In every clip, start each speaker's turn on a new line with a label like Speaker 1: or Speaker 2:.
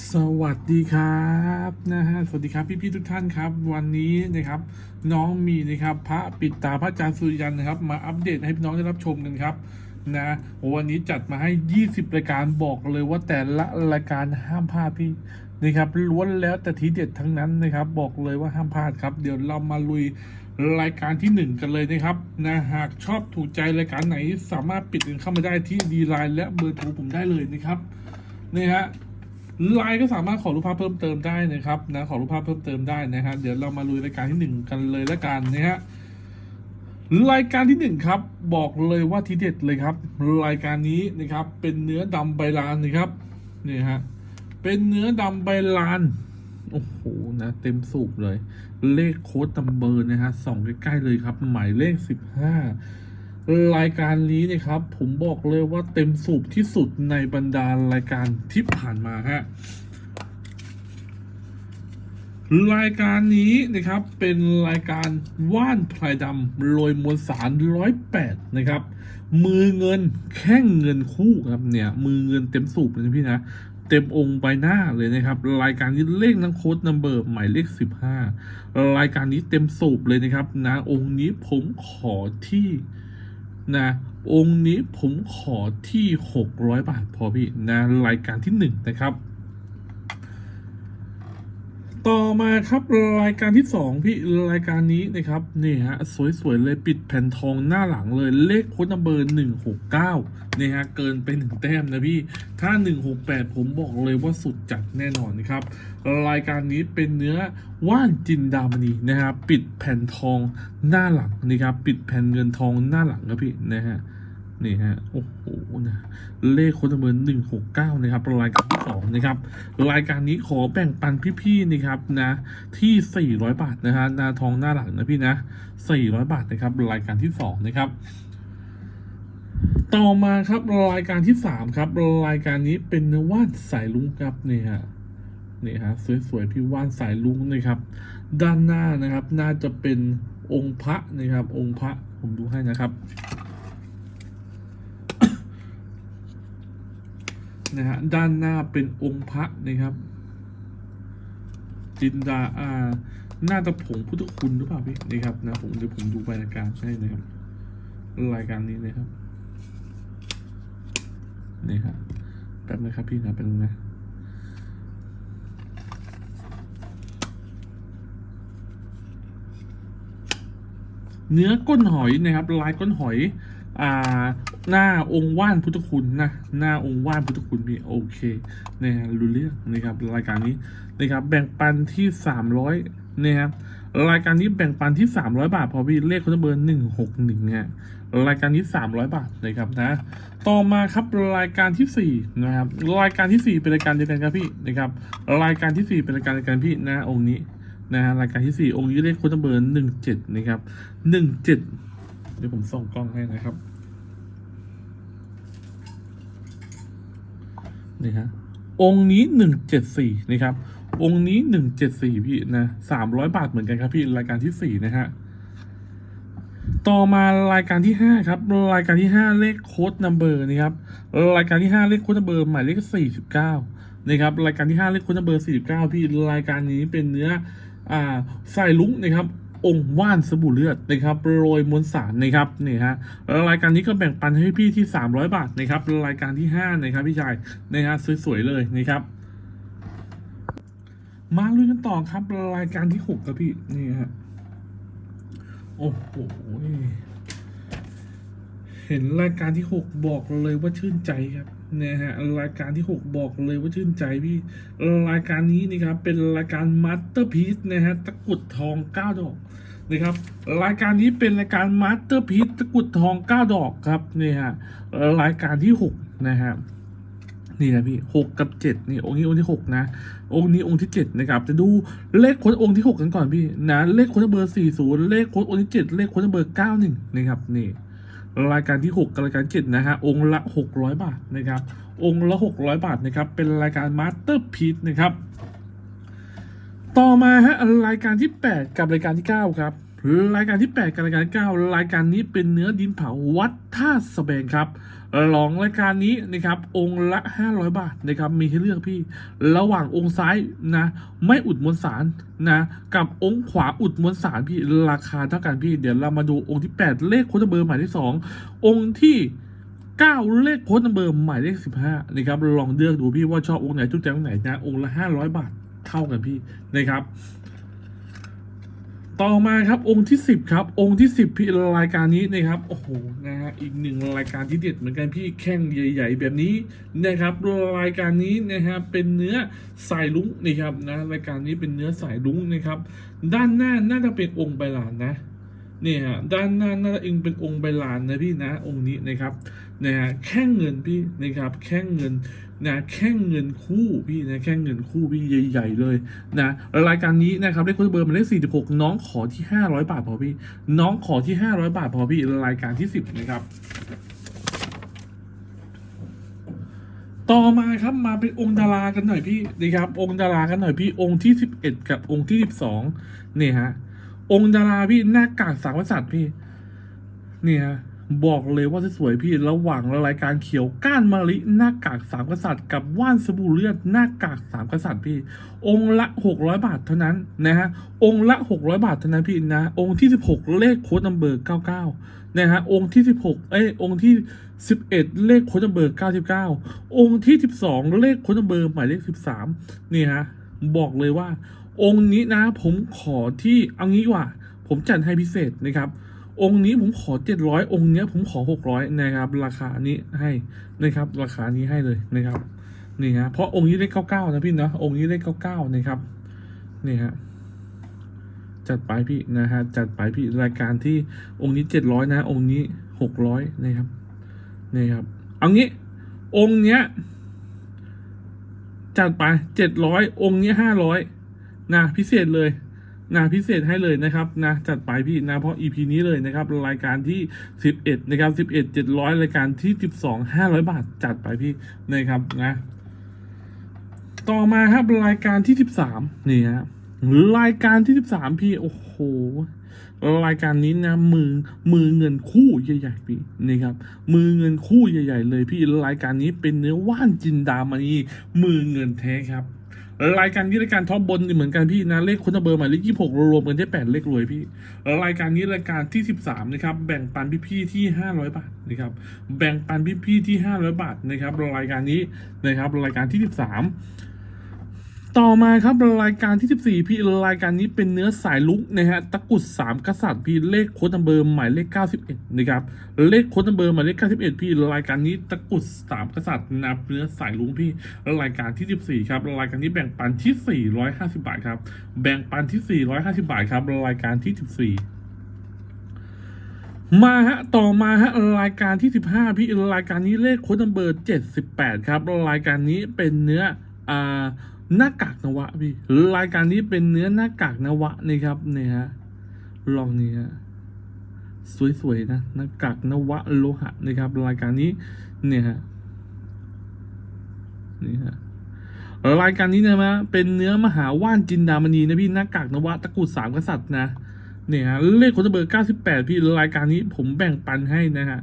Speaker 1: สวัสดีครับนะฮะสวัสดีครับพี่ๆทุกท่านครับ วันนี้นะครับน้องมีนะครับพระปิดตาพระอาจารย์สุริยันนะครับ มาอัปเดตให้พี่น้องได้รับชมกันครับนะวันนี้จัดมาให้ 20 รายการบอกเลยว่าแต่ละรายการห้ามพลาดพี่นะครับล้วนแล้วแต่ทีเด็ดทั้งนั้นนะครับ บอกเลยว่าห้ามพลาดครับ เดี๋ยวเรามาลุยรายการที่หนึ่งกันเลยนะครับนะหากชอบถูกใจรายการไหนสามารถปิดเงินเข้ามาได้ที่ดีไลน์และเบอร์โทรผมได้เลยนะครับนี่ฮะ ไลน์ก็สามารถขอรูปภาพเพิ่มเติมได้นะครับนะขอรูปภาพเพิ่มเติมได้นะฮะเดี๋ยวเรามาลุยรายการที่หนึ่งกันเลยละกันนะฮะรายการที่หนึ่งครับ บอกเลยว่าทีเด็ดเลยครับ รายการนี้นะครับ เป็นเนื้อดำใบลานนะครับนี่ฮะเป็นเนื้อดำใบลานโอ้โหนะ เต็มสูบเลย เลขโค้ดตัมเบอร์นะฮะส่องใกล้ๆเลยครับ หมายเลขสิบห้า รายการนี้นะครับ ผมบอกเลยว่าเต็มสูบที่สุดในบรรดารายการที่ผ่านมาฮะรายการนี้นะครับเป็นรายการว่านพลายดำโรยมวลสารร้อยแปดนะครับ มือเงินแข้งเงินคู่ครับเนี่ย มือเงินเต็มสูบเลยพี่นะเต็มองค์ใบหน้าเลยนะครับ รายการนี้เลขนังโค้ดนัมเบอร์หมายเลขสิบห้ารายการนี้เต็มสูบเลยนะครับนะองค์นี้ผมขอที่ นะ องค์นี้ผมขอที่ 600 บาทพอพี่นะรายการที่หนึ่งนะครับ ต่อมาครับรายการที่สองพี่รายการนี้นะครับนี่ฮะสวยๆเลยปิดแผ่นทองหน้าหลังเลยเลขโค้ดนัมเบอร์หนึ่งหกเก้านี่ฮะเกินไปหนึ่งแต้มนะพี่ถ้าหนึ่งหกแปดผมบอกเลยว่าสุดจัดแน่นอนนะครับ รายการนี้เป็นเนื้อว่านจินดามณีนะครับปิดแผ่นทองหน้าหลังนะครับปิดแผ่นเงินทองหน้าหลังครับพี่นะฮะ นี่ฮะโอ้โหนะเลขคนัมเบอร์หนึ่งหกเก้านะครับรายการที่สองนะครับรายการนี้ขอแบ่งปันพี่ๆนะครับนะที่400บาทนะฮะนาทองหน้าหลังนะพี่นะ400บาทนะครับรายการที่2นะครับต่อมาครับรายการที่3ครับรายการนี้เป็นว่านสายลุงครับนี่ฮะนี่ฮะสวยๆพี่ว่านสายลุงนะครับ ด้านหน้านะครับ น่าจะเป็นองค์พระนะครับ องค์พระผมดูให้นะครับ นะฮะด้านหน้าเป็นองค์พระนะครับจินดาอาหน้าตะผงพุทธคุณหรือเปล่าพี่นะครับนะผมเดี๋ยวผมดูรรยกาศให้นะครับรายการนี้นะครับนี่ครับแป๊บนะครับพี่นะเป็นงนะเนื้อก้นหอยนะครับลายก้นหอย อ่า หน้าองค์ว่านพุทธคุณนะหน้าองค์ว่านพุทธคุณพี่โอเคนะฮะรู้เรื่องนะครับรายการนี้นะครับแบ่งปันที่สามร้อยนะครับรายการนี้แบ่งปันที่สามร้อยบาท พอพี่เลขคนเบอร์หนึ่งหกหนึ่งเนี่ยรายการนี้สามร้อยบาทนะครับนะ ต่อมาครับรายการที่สี่นะครับรายการที่สี่เป็นรายการเดียวกันครับพี่นะครับ รายการที่สี่เป็นรายการเดียวกันพี่นะองค์นี้นะฮะรายการที่สี่องค์นี้เลขค้ดเบอร์หนึ่งเจ็ดนะครับหนึ่งเจ็ดเดี๋ยวผมส่องกล้องให้นะครับ นี่ฮะองค์นี้หนึ่งเจ็ดสี่นะครับ องค์นี้หนึ่งเจ็ดสี่พี่นะสามร้อยบาทเหมือนกันครับพี่รายการที่สี่นะฮะต่อมารายการที่ห้าครับ รายการที่ห้าเลขโค้ดนัมเบอร์นะครับรายการที่ห้าเลขโค้ดนัมเบอร์หมายเลขสี่สิบเก้านะครับรายการที่ห้าเลขโค้ดนัมเบอร์สี่สิบเก้าพี่รายการนี้เป็นเนื้ออ่าใส่ลุงนะครับ องค์ว่านสบู่เลือดนะครับโรยมวลสารนะครับนี่ฮะรายการนี้ก็แบ่งปันให้พี่ที่ 300 บาทนะครับรายการที่ 5 นะครับพี่ชายนะฮะสวยๆเลยนะครับมาลุยกันต่อครับรายการที่ 6 ครับพี่นี่ฮะโอ้โห ห็นรายการที่ 6 บอกเลยว่าชื่นใจครับนะฮะรายการที่ 6 บอกเลยว่าชื่นใจพี่รายการนี้นะครับเป็นรายการมาสเตอร์พีซนะฮะตะกุดทองเก้าดอกนะครับรายการนี้เป็นรายการมาสเตอร์พีซตะกุดทองเก้าดอกครับนี่ฮะรายการที่หกนะฮะนี่นะพี่หกกับเจ็ดนี่องค์นี้องค์ที่หกนะ องค์นี้องค์ที่เจ็ดนะครับ จะดูเลขค้ดองค์ที่หกกันก่อนพี่นะเลขค้ดเบอร์สี่ศูนย์เลขค้ดองค์ที่เจ็ดเลขค้ดเบอร์เก้าหนึ่งนะครับนี่ รายการที่ 6กับรายการ7นะฮะองค์ละ 600 บาทนะครับ องค์ละ 600 บาทนะครับ เป็นรายการมาสเตอร์พีซนะครับ ต่อมาฮะรายการที่ 8 กับรายการที่ 9 ครับ รายการที่ 8กับรายการ9รายการนี้เป็นเนื้อดินเผาวัดท่าสะแบงครับลองรายการนี้นะครับองค์ละ 500 บาทนะครับมีให้เลือกพี่ ระหว่างองค์ซ้ายนะไม่อุดมวลสารนะกับองค์ขวาอุดมวลสารพี่ราคาเท่ากันพี่ เดี๋ยวเรามาดูองค์ที่ 8 เลขโค้ดเบอร์หมายที่2องค์ที่9เลขโค้ดเบอร์หมายเลข15นะครับลองเลือกดูพี่ว่าชอบองค์ไหนจุดใจองไหนนะองค์ละ 500 บาทเท่ากันพี่นะครับ ต่อมาครับองค์ที่ 10 ครับ องค์ที่ 10พี่รายการนี้นะครับโอ้โหนะฮะอีกหนึ่งรายการที่เด็ดเหมือนกันพี่แข้งใหญ่ ๆ แบบนี้นะครับรายการนี้นะฮะเป็นเนื้อสายลุ้งนะครับนะรายการนี้เป็นเนื้อสายลุ้งนะครับ ด้านหน้าน่าจะเป็นองค์ใบลานนะ นี่ยฮะด้านหน้าน่าเองเป็นองค์ใบลานนะพี่นะองค์นี้นะครับนะฮะแข้งเงินพี่นะครับแข้งเงินนะแข้งเงินคู่พี่นะแข้งเงินคู่พี่ใหญ่ๆเลยนะรายการนี้นะครับเลขโค้ดเบอร์มาเลข46 น้องขอที่ 500 บาทพอพี่ น้องขอที่ 500 บาทพอพี่รายการที่ 10 นะครับต่อมาครับมาเป็นองค์ดารากันหน่อยพี่นะครับ องค์ดารากันหน่อยพี่องค์ที่ 11 กับองค์ที่ 12เนี่ยฮะ องค์ดาราพี่หน้ากากสามกษัตริย์พี่ เนี่ยบอกเลยว่าสวยพี่ระหว่างรายการเขียวก้านมะลิหน้ากากสามกษัตริย์กับว่านสบู่เลือดหน้ากากสามกษัตริย์พี่ องค์ละหกร้อยบาทเท่านั้นนะฮะองค์ละหกร้อยบาทเท่านั้นพี่นะ องค์ที่สิบหกเลขโค้ดนัมเบอร์เก้าเก้านะฮะองค์ที่สิบหกเอ้ยองค์ที่สิบเอ็ดเลขโค้ดนัมเบอร์เก้าสิบเก้าองค์ที่สิบสองเลขโค้ดนัมเบอร์หมายเลขสิบสามนี่ฮะบอกเลยว่า องค์นี้นะผมขอที่เอางี้ว่า ผมจัดให้พิเศษนะครับ องค์นี้ผมขอเจ็ดร้อยองค์เนี้ยผมขอหกร้อยนะครับ ราคานี้ให้นะครับ ราคานี้ให้เลยนะครับนี่ฮะเพราะองค์นี้เลขเก้าเก้านะพี่เนาะองค์นี้เลขเก้าเก้านะครับนี่ฮะจัดไปพี่นะฮะจัดไปพี่รายการที่องค์นี้เจ็ดร้อยนะ องค์นี้หกร้อยนะครับนี่ครับเอางี้องค์เนี้ยจัดไปเจ็ดร้อยองค์นี้ห้าร้อย นะพิเศษเลยนะพิเศษให้เลยนะครับนะจัดไปพี่นะเพราะ EP นี้เลยนะครับรายการที่ 11นะครับ11 700 รายการที่ 12 500 บาทจัดไปพี่นะครับนะต่อมาครับรายการที่ 13นี่ฮะรายการที่ 13 พี่โอ้โหรายการนี้นะมือมือเงินคู่ใหญ่ๆพี่นี่ครับ มือเงินคู่ใหญ่ ๆ เลยพี่รายการนี้เป็นเนื้อว่านจินดามณีมือเงินแท้ครับ รายการนี้รายการท็อปบนเหมือนกันพี่นะเลขคุณเบอร์หมายเลขยี่หกรวมกันได้แปดเลขรวยพี่รายการนี้รายการที่สิบสามนะครับแบ่งปันพี่ๆที่ห้าร้อยบาทนะครับแบ่งปันพี่ๆที่ห้าร้อยบาทนะครับรายการนี้นะครับรายการที่สิบสาม ต่อมาครับรายการที่สิบสี่พี่รายการนี้เป็นเนื้อสายลุกนะฮะตะกุดสามกษัตริย์พี่เลขโค้ดเบอร์หมายเลขเก้าสิบเอ็ดนะครับเลขโค้ดเบอร์หมายเลขเก้าสิบเอ็ดพี่รายการนี้ตะกุดสามกษัตริย์นับเนื้อสายลุงพี่รายการที่สิบสี่ครับรายการนี้แบ่งปันที่สี่ร้อยห้าสิบาทครับแบ่งปันที่สี่ร้อยห้าสิบาทครับรายการที่สิบสี่มาฮะต่อมาฮะรายการที่สิบห้าพี่รายการนี้เลขโค้ดนัมเบอร์เจ็ดสิบแปดครับ รายการนี้เป็นเนื้ออ่า หน้ากากนวะพี่รายการนี้เป็นเนื้อหน้ากากนวะนี่ครับเนี่ยฮะลองนี่ฮะสวยๆนะหน้ากากนวะโลหะนะครับ รายการนี้เนี่ยฮะนี่ฮะรายการนี้นะมะเป็นเนื้อมหาว่านจินดามณีนะพี่หน้ากากนวะตะกุดสามกษัตริย์นะเนี่ยฮะเลขโคตเบอร์เก้าสิบแปดพี่รายการนี้ผมแบ่งปันให้นะฮะ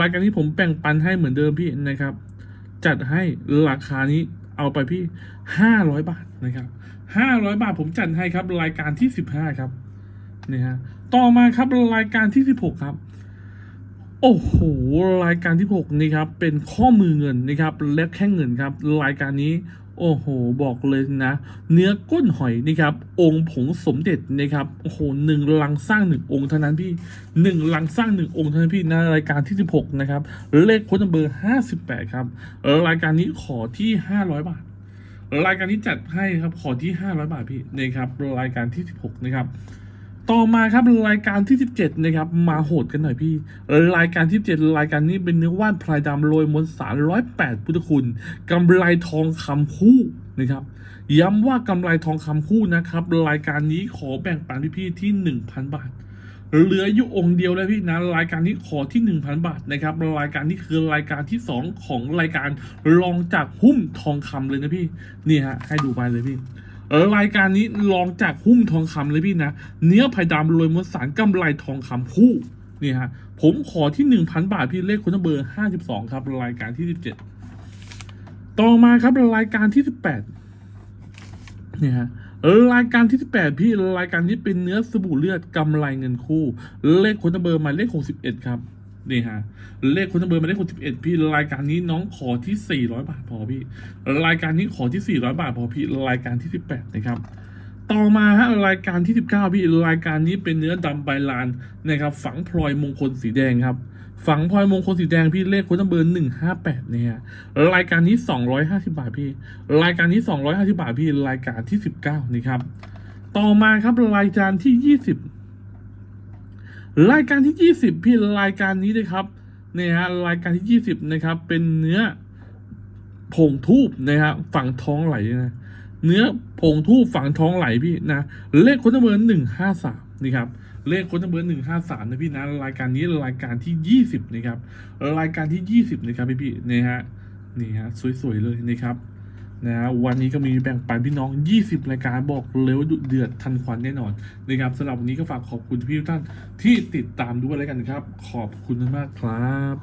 Speaker 1: รายการนี้ผมแบ่งปันให้เหมือนเดิมพี่นะครับ จัดให้ราคานี้ เอาไปพี่ห้าร้อยบาทนะครับห้าร้อยบาทผมจัดให้ครับ รายการที่สิบห้าครับนี่ฮะต่อมาครับรายการที่สิบหกครับ โอ้โหรายการที่หกนี่ครับเป็นข้อมือเงินนะครับและแค่เงินครับ รายการนี้ โอ้โหบอกเลยนะ เนื้อก้นหอยนี่ครับ องค์ผงสมเด็จนะครับโอ้โหหนึ่งลังสร้างหนึ่งองค์เท่านั้นพี่หนึ่งลังสร้างหนึ่งองค์เท่านั้นพี่ในรายการที่สิบหกนะครับ เลขค้ดเบอร์ห้าสิบแปดครับรายการนี้ขอที่ห้าร้อยบาท รายการนี้จัดให้ครับขอที่ห้าร้อยบาทพี่นะครับรายการที่สิบหกนะครับ ต่อมาครับรายการที่ 17 นะครับ มาโหดกันหน่อยพี่ รายการที่7รายการนี้เป็นเนื้อว่านพลายดำโรยมวลสาร108พุทธคุณกำไรทองคำคู่นะครับ ย้ำว่ากำไรทองคำคู่นะครับ รายการนี้ขอแบ่งปันพี่ๆที่ 1,000 บาทเหลืออยู่องค์เดียวแล้วพี่นะรายการนี้ขอที่ 1,000 บาทนะครับรายการนี้คือรายการที่ 2 ของรายการรองจากหุ้มทองคำเลยนะพี่นี่ฮะให้ดูไปเลยพี่ เออรายการนี้ลองจากหุ้มทองคำเลยพี่นะ เนื้อไผ่ดำโรยมวลสารกำไรทองคำคู่นี่ฮะผมขอที่หนึ่งพันบาทพี่เลขคนเบอร์ห้าสิบสองครับ รายการที่สิบเจ็ดต่อมาครับรายการที่สิบแปดนี่ฮะเออรายการที่สิบแปดพี่รายการนี้เป็นเนื้อสบู่เลือดกำไรเงินคู่ เลขคนเบอร์หมายเลขหกสิบเอ็ดครับ นี่ฮะ เลขคนเบอร์มายเลขหกสิบเอ็ดพี่ รายการนี้น้องขอที่สี่ร้อยบาทพอพี่ รายการนี้ขอที่สี่ร้อยบาทพอพี่ รายการที่สิบแปดนะครับต่อมาฮะรายการที่สิบเก้าพี่รายการนี้เป็นเนื้อดำใบลานนะครับ ฝังพลอยมงคลสีแดงครับ ฝังพลอยมงคลสีแดงพี่เลขคนเบอร์หนึ่งห้าแปดเนี่ยรายการนี้สองร้อยห้าสิบาทพี่ รายการนี้สองร้อยห้าสิบาทพี่รายการที่สิบเก้านี่ครับ ต่อมาครับรายการที่ยี่สิบ รายการที่ยี่สิบพี่รายการนี้เลยครับเนี่ยฮะรายการที่ยี่สิบนะครับ เป็นเนื้อผงทูบนะฮะฝั่งท้องไหลนะเนื้อผงทูบฝั่งท้องไหลพี่นะเลขคนเบอร์หนึ่งห้าสามนี่ครับเลขคนเบอร์หนึ่งห้าสามนะพี่นะรายการนี้รายการที่ยี่สิบนะครับรายการที่ยี่สิบนะครับพี่พี่นี่ฮะนี่ฮะสวยๆเลยนะครับ นะฮะวันนี้ก็มีแบ่งปันพี่น้อง 20 รายการบอกเลยว่าดุเดือดทันควันแน่นอนนะครับสำหรับวันนี้ก็ฝากขอบคุณพี่ทุกท่านที่ติดตามด้วยแล้วกันครับ ขอบคุณมากครับ